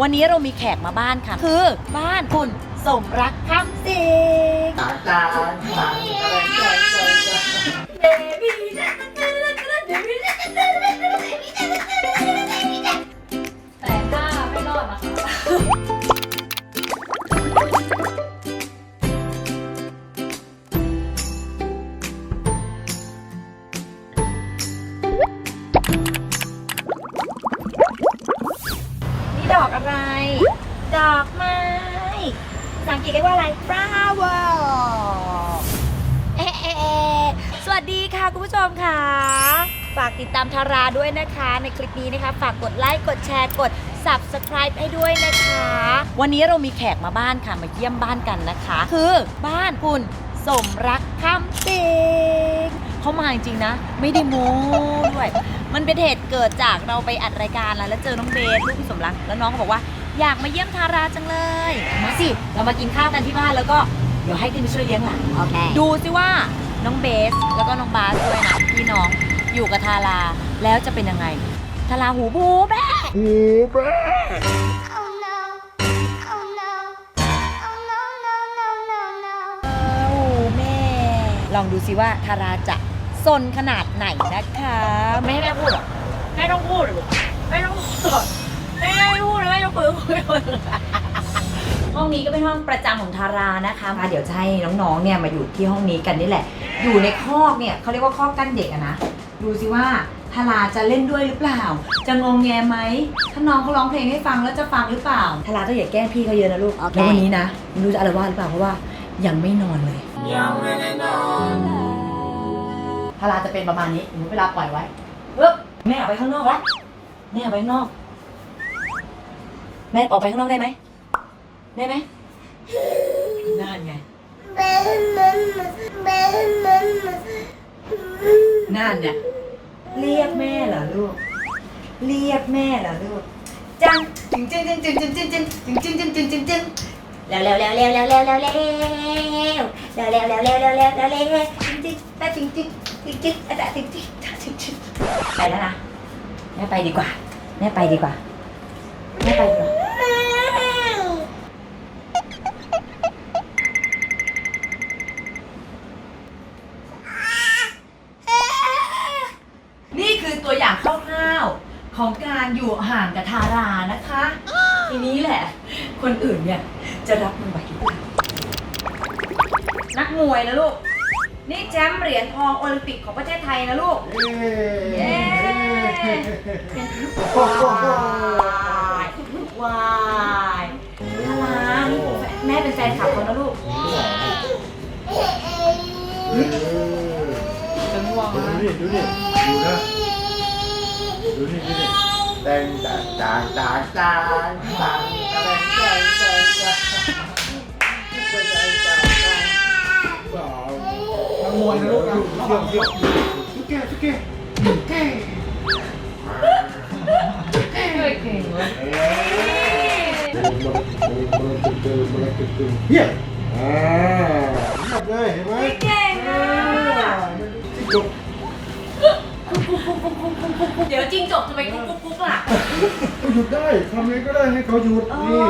วันนี้เรามีแขกมาบ้านค่ะ คือบ้านคุณสมรักคำสิงตาตาตาแต่ถ้าไม่รอดนะคะ ติดตามทาราด้วยนะคะ ในคลิปนี้นะคะ ฝากกดไลค์กดแชร์กด subscribe ให้ด้วยนะคะ วันนี้เรามีแขกมาบ้านค่ะมาเยี่ยมบ้านกันนะคะ คือบ้านคุณสมรักคำสิงเขามาจริงๆนะ ไม่ได้โม้ด้วย มันเป็นเหตุเกิดจากเราไปอัดรายการแล้วแล้วเจอน้องเบสลูกพี่สมรัก แล้วน้องก็บอกว่าอยากมาเยี่ยมทาราจังเลย มาสิ เรามากินข้าวกันที่บ้านแล้วก็เดี๋ยวให้ขึ้นไปช่วยเลี้ยงหลานโอเค ดูสิว่าน้องเบสแล้วก็น้องบาสด้วยนะพี่น้อง อยู่กับทาราแล้วจะเป็นยังไง ทาราหูบูแม่หูแม่ Oh no. Oh no. Oh no, no, no, no, no. หูแม่ ลองดูสิว่าทาราจะซนขนาดไหนนะคะไม่ให้แม่พูดหรอแม่ต้องพูดหรือแม่ต้องพูดแม่ไม่พูดเลยแม่ต้องคุยคุยคุยห้องนี้ก็เป็นห้องประจำของทารานะคะมาเดี๋ยวจะให้น้องๆเนี่ยมาอยู่ที่ห้องนี้กันนี่แหละ อยู่ในคอกเนี่ยเขาเรียกว่าคอกกั้นเด็กอะนะ ดูสิว่าทาราจะเล่นด้วยหรือเปล่า จะงงแงไหมถ้าน้องเขาร้องเพลงให้ฟังแล้วจะฟังหรือเปล่าทาราต้องอย่าแกล้งพี่เขาเยอะนะลูกโอเค แล้ววันนี้นะไม่รู้จะอะไรว่าหรือเปล่าเพราะว่ายังไม่นอนเลยยังไม่ได้นอนทาราจะเป็นประมาณนี้หนูเวลาปล่อยไว้ปึ๊บแม่ออกไปข้างนอกละแม่ออกไปข้างนอก แม่ออกไปข้างนอกได้ไหมได้ไหมนั่นไงนั่นเนี่ย เรียกแม่เหรอลูก เรียกแม่เหรอลูก จังจึงจึงจึงจึงจึงจึงจึงจึงจึงจึงจึงจึงจึงแล้วแล้วแล้วแล้วแล้วแล้วแล้วแล้วแล้วแล้วแล้วแล้วแล้วแล้วแล้วแล้วจึงจึงแต่จึงจึงจึงจึงแต่จึงจึงจึงจึงไปแล้วนะแม่ไปดีกว่าแม่ไปดีกว่าแม่ไปดีกว่า นี่คือตัวอย่างคร่าวๆข องการอยู่ห่างกับทารานะคะ ทีนี้แหละ คนอื่นเนี่ยจะรับมือไหวหรือเปล่านักมวยนะลูก นี่แชมป์เหรียญทองโอลิมปิกของประเทศไทยนะลูก เย้เป็นว้ายว้ายทาราแม่เป็นแฟนคลับเขานะลูกจะง่วงดูนะนี่ดูนี่ดูนะดูนี่ดูนี่ đen đàn đàn đàn đàn đàn nó ngồi nó lúc nào nó bảo rượu chút kia chút kia chút kia người kể Yeah. À, đúng rồi, đúng rồi. Chị kể à. Chị chụp. กมวยนะลูกนะเยี่ยมเยี่ยมทุกแกทุกแกทุกแกเก่งเว้ยเยี่ยมอ่าเยี่ยมเลยเห็นไหมเก่งอะที่จบเดี๋ยวจริงจบจะไปกุ๊กกุ๊กกุ๊กล่ะหยุดได้ทำไงก็ได้ให้เขาหยุดนี่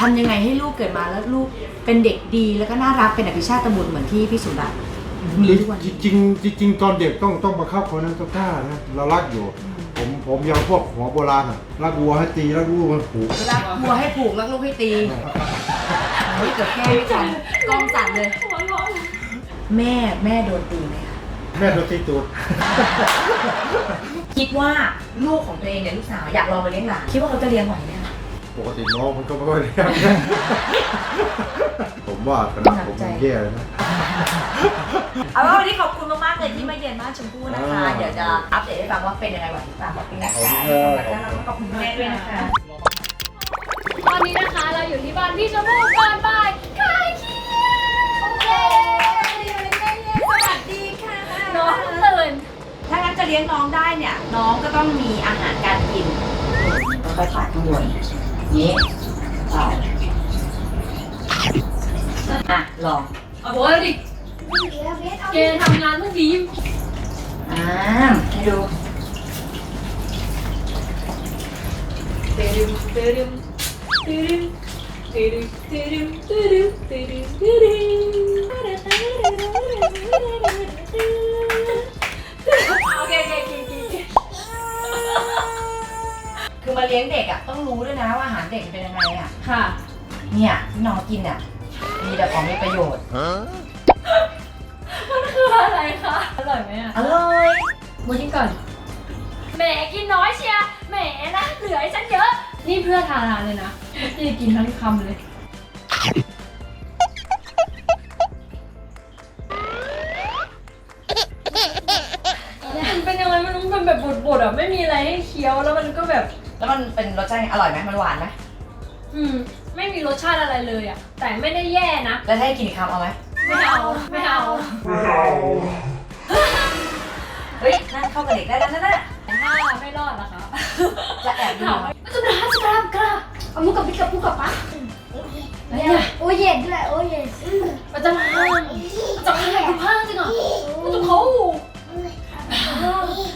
ทำยังไงให้ลูกเกิดมาแล้วลูกเป็นเด็กดีแล้วก็น่ารักเป็นอภิชาติตบุตรเหมือนที่พี่สุรัตน์มีทุกวันจริงๆจริงๆตอนเด็กต้องต้องบังคับเขานะต้องกล้านะเรารักอยู่ ผมผมยังพวกหัวโบราณอะรักวัวให้ตีรักลูกมันผูกรักวัวให้ผูกรักลูกให้ตีเฮ้ยเกือบแก้ไม่ทันกล้องสั่นเลยแม่แม่โดนตีไหมคะ แม่โดนตีตูดคิดว่าลูกของตัวเองเนี่ยลูกสาวอยากลองมาเลี้ยงหลานคิดว่าเขาจะเลี้ยงไหวไหมคะ ปกติน้องมันก็ไม่ค่อยได้นะผมว่าขนาดผมยังแย่เลยนะ เอาเป็นว่าวันนี้ขอบคุณมากๆเลยที่มาเยือนบ้านชมพู่นะคะ อ่า เดี๋ยวจะอัปเดตให้ฟังว่าเป็นยังไงบ้างหรือเปล่าขอบคุณนะคะขอบคุณครับแล้วเราก็ขอบคุณแม่ด้วยนะคะ ตอนนี้นะคะเราอยู่ที่บ้านพี่ชมพู่ก่อนบ่ายคลายเครีย เลี้ยงน้องได้เนี่ย น้องก็ต้องมีอาหารการกินค่อยๆปาดข้างบนนี้ต่ออะลองเอาโว้ยดิเกทำงานต้องดีอ่าให้ดูเตรึมเตรึมโอ มาเลี้ยงเด็กอะต้องรู้ด้วยนะว่าอาหารเด็กเป็นยังไงอะ ค่ะ เนี่ยที่น้องกินอะมีแต่ของมีประโยชน์ มันคืออะไรคะ อร่อยไหมอะอร่อยมูกินก่อน แหมกินน้อยเชียร์แหมนะเหลือให้ฉันเยอะ นี่เพื่อทานเลยนะพี่กินทั้งคำเลย มันเป็นยังไงไม่รู้มันแบบบดๆอะ ไม่มีอะไรให้เคี้ยวแล้วมันก็แบบ แล้วมันเป็นรสชาติไงอร่อยไหมมันหวานไหมอืม ไม่มีรสชาติอะไรเลยอะ แต่ไม่ได้แย่นะ แล้วถ้าให้กินอีกคำเอาไหมไม่เอา ไม่เอา เฮ้ยนั่นเข้ากับเด็กได้แล้วนะน่ะ ถ้าไม่รอดนะคะจะแอบดู ถามว่าจะนะจะกล้ากล้าเอามุกกับพี่กับมุกกับปะเนี่ย โอ้เย็ดด้วยโอ้เย็ดมันจะพังมันจะพังกูพังจริงเหรอมันจะเขาเ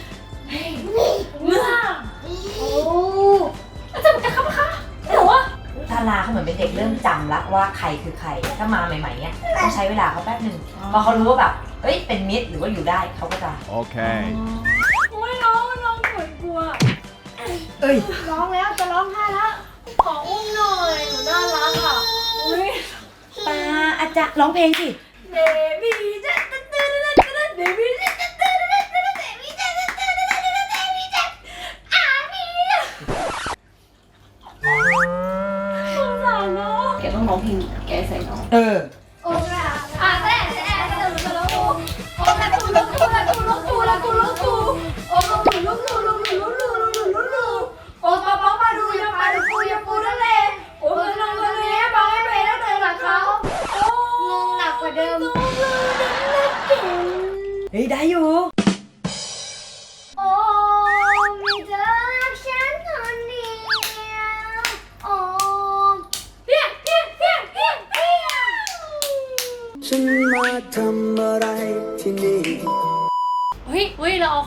ราเขาเหมือนเป็นเด็กเริ่มจำละว่าใครคือใคร ถ้ามาใหม่ๆเนี้ยต้องใช้เวลาเขาแป๊บหนึ่งพอเขารู้ว่าแบบเฮ้ยเป็นมิตรหรือว่าอยู่ได้เขาก็จะ Okay. โอ้ยน้องน้องเหมือนกลัว เอ้ยร้องแล้วจะร้องไห้แล้ว ขออุ้มหน่อยหนูน่ารักอะ อุ้ยตาอาจารย์ร้องเพลงสิ เบบี้จะจะจะจะจะเบบี้จะ ต้องร้องเพลงแกใส่น้องเออ โอ้ยอะแต่แต่แต่เราจะร้องโอ้ละกูละกูละกูละกูละกูละกูโอ้ละกูละกูละกูละกูละกูละกูโอ้ป๊าป๊ามาดูอย่ามาดูกูอย่าปูนั่นแหละโอ้มันลงตรงนี้บอกให้ไปแล้วเดินหลังเขาโอ้งงหนักกว่าเดิม เฮ้ยได้อยู่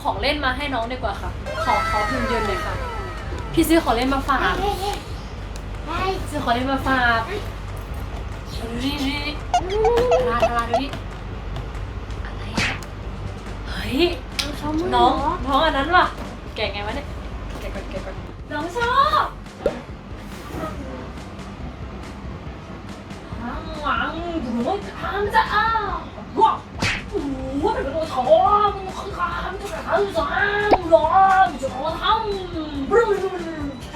ของเล่นมาให้น้องดีกว่าค่ะ ขอขอพิมพ์ยนต์เลยค่ะ พี่ซื้อของเล่นมาฝาก ซื้อของเล่นมาฝากดูดิดูดิทาราทาราดูดิอะไรอะเฮ้ย น้อง น้องอันนั้นว่ะ แกะไงวะเนี่ย แกะก่อนแกะก่อนน้องชอบหวังหวทางจะอ้าวว้าวหัวเป็นตัวทองข้างข้างจะไปหาสางร้องจะขอทำบ น้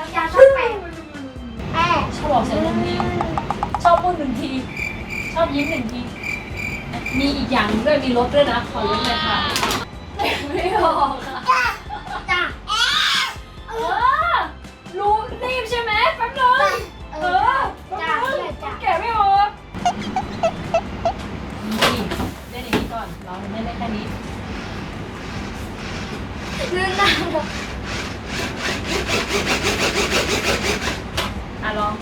ำยาชอบแปะแอะชอบบอกเสียงหนึ่งทีชอบพูดหนึ่งที ชอบยิ้มหนึ่งที มีอีกอย่างหนึ่งด้วยมีรถด้วยนะ ขอรถหน่อยค่ะ ไม่ออกค่ะ จ้ะเออ รู้รีบใช่ไหมแป๊บนึง เอเออ อจ้ะแป๊บนึงจ้ะ แกะไม่ออกนี่เล่นอย่างนี้ก่อน เราเล่นได้แค่นี้ ลื่นหน้าแบบอะลอง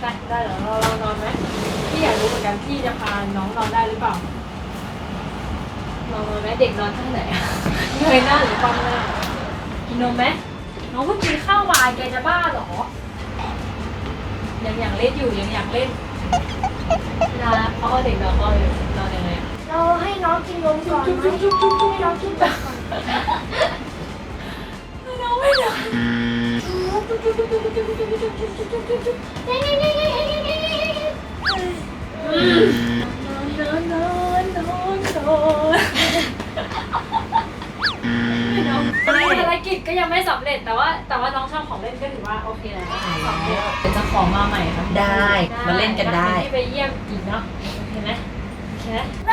ได้ได้เหรอเราเรานอนไหมพี่อยากรู้เหมือนกันพี่จะพาน้องนอนได้หรือเปล่าลองนอนไหมเด็กนอนท่าไหนอะเงยหน้าหรือความหน้ากินนมไหมน้องเพิ่งกินข้าวมาแกจะบ้าเหรอ ยังอยากเล่นอยู่ยังอยากเล่นเวลาเขาเอาเด็กนอนเขานอนยังไงอะเราให้น้องกินนมก่อนไหมจุ๊บจุ๊บจุ๊บให้น้องกินแบบให้น้องไม่นอนนอน ไม่สำเร็จแต่ว่าแต่ว่าน้องชอบของเล่นก็ถือว่าโอเคแล้วสำเร็จเดี๋ยวจะขอมาใหม่ค่ะได้มาเล่นกันได้ ที่ไปเยี่ยมอีกเนาะโอเคไหมโอเคไหม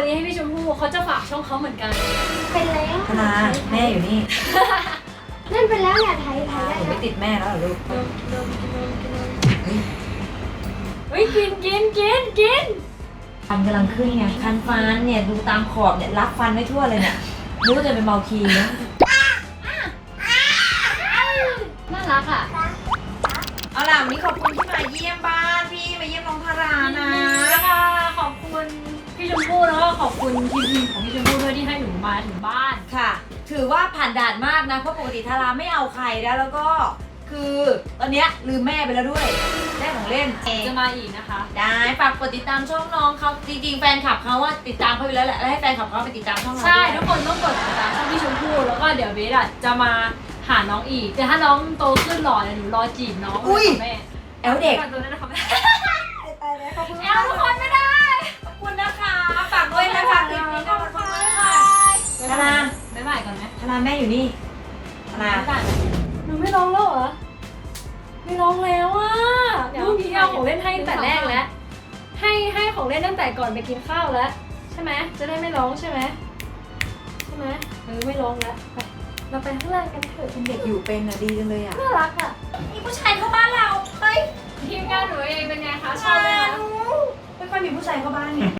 ต้องวันนี้ให้พี่ชมพู่เขาจะฝากช่องเขาเหมือนกัน เป็นแล้วธนาแม่อยู่นี่เล่นไปแล้วเนี่ยไทยไทยได้หนูแล้ไม่วติดแม่แล้วเหรอลูกนมนมนมนมเฮ้ยเฮ้ยกินกินกินกินฟันกำลังขึ้นไงคันฟันเนี่ยดูตามขอบเนี่ยรักฟันไม่ทั่วเลยเนี่ยรู้ว่าจะเป็นเมาคีนะน่ารักอะเอาล่ะวันนี้ขอบคุณที่มาเยี่ยมบ้านพี่มาเยี่ยมน้อง ชมพู่แล้วก็ขอบคุณทีมของพี่ชมพู่ด้วยที่ให้หนูมาถึงบ้าน ค่ะ ถือว่าผ่านด่านมากนะ เพราะปกติทาราไม่เอาใครแล้วแล้วก็คือตอนเนี้ยลืมแม่ไปแล้วด้วยแม่ของเล่นเองจะมาอีกนะคะ ได้ฝากกดติดตามช่องน้องเขาจริงๆแฟนคลับเขาว่าติดตามเขาอยู่แล้วแหละแล้วให้แฟนคลับเขาไปติดตามช่องเราใช่ด้วยทุกคนต้องกดติดตามช่องพี่ชมพู่แล้วก็เดี๋ยวเบสอะจะมาหาน้องอีก แต่ถ้าน้องโตขึ้นหล่อเนี่ยหนูรอจีบน้องเลยค่ะแม่แอลเด็ก ฝากตัวด้วยนะคะแม่ขอบคุณแอลทุกคนไม่ นี้ขอบคุณมากธนา บ๊ายบายก่อนไหมธนาแม่อยู่นี่ ธนาหนูไม่ร้องแล้วเหรอ ไม่ร้องแล้วอะลูกพี่เอาของเล่นให้ตั้งแต่แรกแล้ว ให้ให้ของเล่นตั้งแต่ก่อนไปกินข้าวแล้ว ใช่ไหม จะได้ไม่ร้องใช่ไหมใช่ไหมเออไม่ร้องแล้วไปเราไปข้างล่างกันเถอะเป็นเด็กอยู่เป็นอะดีจังเลยอะ น่ารักอะมีผู้ชายเข้าบ้านเรา เฮ้ยทีมงานหนูเองเป็นไงคะ ชอบไหมคะ ไม่ค่อยมีผู้ชายเข้าบ้านเนี่ย